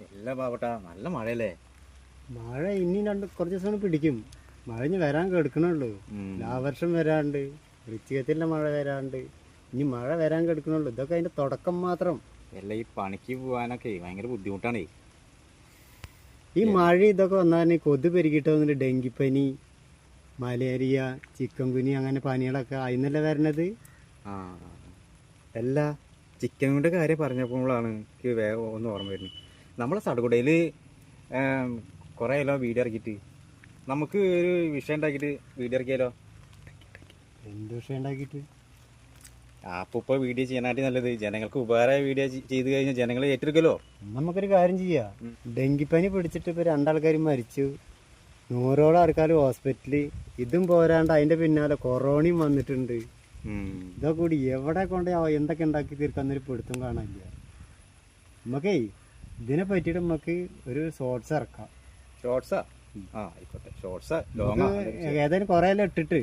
എല്ലാ പാവട്ട നല്ല മഴയല്ലേ? മഴ ഇനി രണ്ട് കുറച്ച് ദിവസം പിടിക്കും. മഴ ഇനി വരാൻ കെടുക്കണുള്ളൂ. എല്ലാ ലാവർഷം വരാണ്ട് വൃശ്ചികത്തിലെ മഴ വരാണ്ട് ഇനി മഴ വരാൻ കെടുക്കണുള്ളൂ. ഇതൊക്കെ അതിന്റെ തുടക്കം മാത്രം. അല്ല ഈ പണിക്ക് പോകാനൊക്കെ ഭയങ്കര ബുദ്ധിമുട്ടാണേ. ഈ മഴ ഇതൊക്കെ വന്നാൽ കൊതു പെരുകിട്ട് വന്നിട്ട് ഡെങ്കിപ്പനി മലേറിയ ചിക്കൻ കുനി അങ്ങനെ പനികളൊക്കെ അതിന്നല്ലേ വരണത്? ആ. അല്ല. ചിക്കനിന്റെ കാര്യം പറഞ്ഞപ്പോഴാണ് എനിക്ക് വേഗം ഒന്ന് ഓർമ്മ വരുന്നത്. നമ്മളെ സടകുടയിൽ കുറേ ആയല്ലോ വീഡിയോ ഇറക്കിയിട്ട്. നമുക്ക് ഒരു വിഷയം ഉണ്ടാക്കിയിട്ട് വീഡിയോ ഇറക്കിയാലോ? എന്ത് വിഷയം ഉണ്ടാക്കിയിട്ട്? അപ്പോൾ ഇപ്പോൾ വീഡിയോ ചെയ്യാനായിട്ട് നല്ലത്. ജനങ്ങൾക്ക് ഉപകാരമായ വീഡിയോ ചെയ്ത് കഴിഞ്ഞാൽ ജനങ്ങൾ ഏറ്റെടുക്കല്ലോ. നമുക്കൊരു കാര്യം ചെയ്യാം. ഡെങ്കിപ്പനി പിടിച്ചിട്ട് ഇപ്പോൾ രണ്ടാൾക്കാർ മരിച്ചു. നൂറോളം ആൾക്കാർ ഹോസ്പിറ്റലിൽ ഇതും പോരാണ്ട് അതിന്റെ പിന്നാലെ കൊറോണയും വന്നിട്ടുണ്ട്. ഇതൊക്കെ കൂടി എവിടെ കൊണ്ട് എന്തൊക്കെ ഉണ്ടാക്കി തീർക്കാന്നൊരു പിടുത്തം കാണാനില്ല. നമുക്കേ ഇതിനെ പറ്റിയിട്ട് നമുക്ക് ഒരു ഷോർട്സ് ഇറക്കാം. ഷോർട്സാ ആ? ആയിക്കോട്ടെ. ഷോർട്സ് ലോങ് ഏതായാലും കുറേ എല്ലാം ഇട്ടിട്ട്?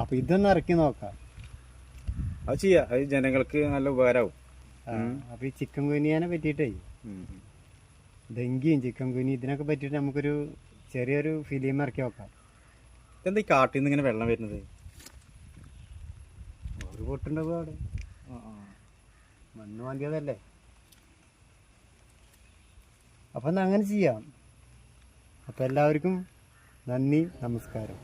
അപ്പൊ ഇതൊന്ന് ഇറക്കി നോക്കാം. അത് ചെയ്യാം. അത് ജനങ്ങൾക്ക് നല്ല ഉപകാരമാവും. അപ്പൊ ഈ ചിക്കൻ കുനിയനെ പറ്റിയിട്ടേ? ഡെങ്കിയും ചിക്കൻ കുനി ഇതിനൊക്കെ പറ്റിയിട്ട് നമുക്കൊരു ചെറിയൊരു ഫിലിം ഇറക്കി നോക്കാം. എന്താ ഈ കാട്ടിൽ നിന്ന് ഇങ്ങനെ വെള്ളം വരുന്നത്? ഒരു പൊട്ടുണ്ടാവും അവിടെ. മണ്ണ് മാന്തിയതല്ലേ? അപ്പൊ അങ്ങനെ ചെയ്യാം. അപ്പോൾ എല്ലാവർക്കും നന്ദി നമസ്കാരം.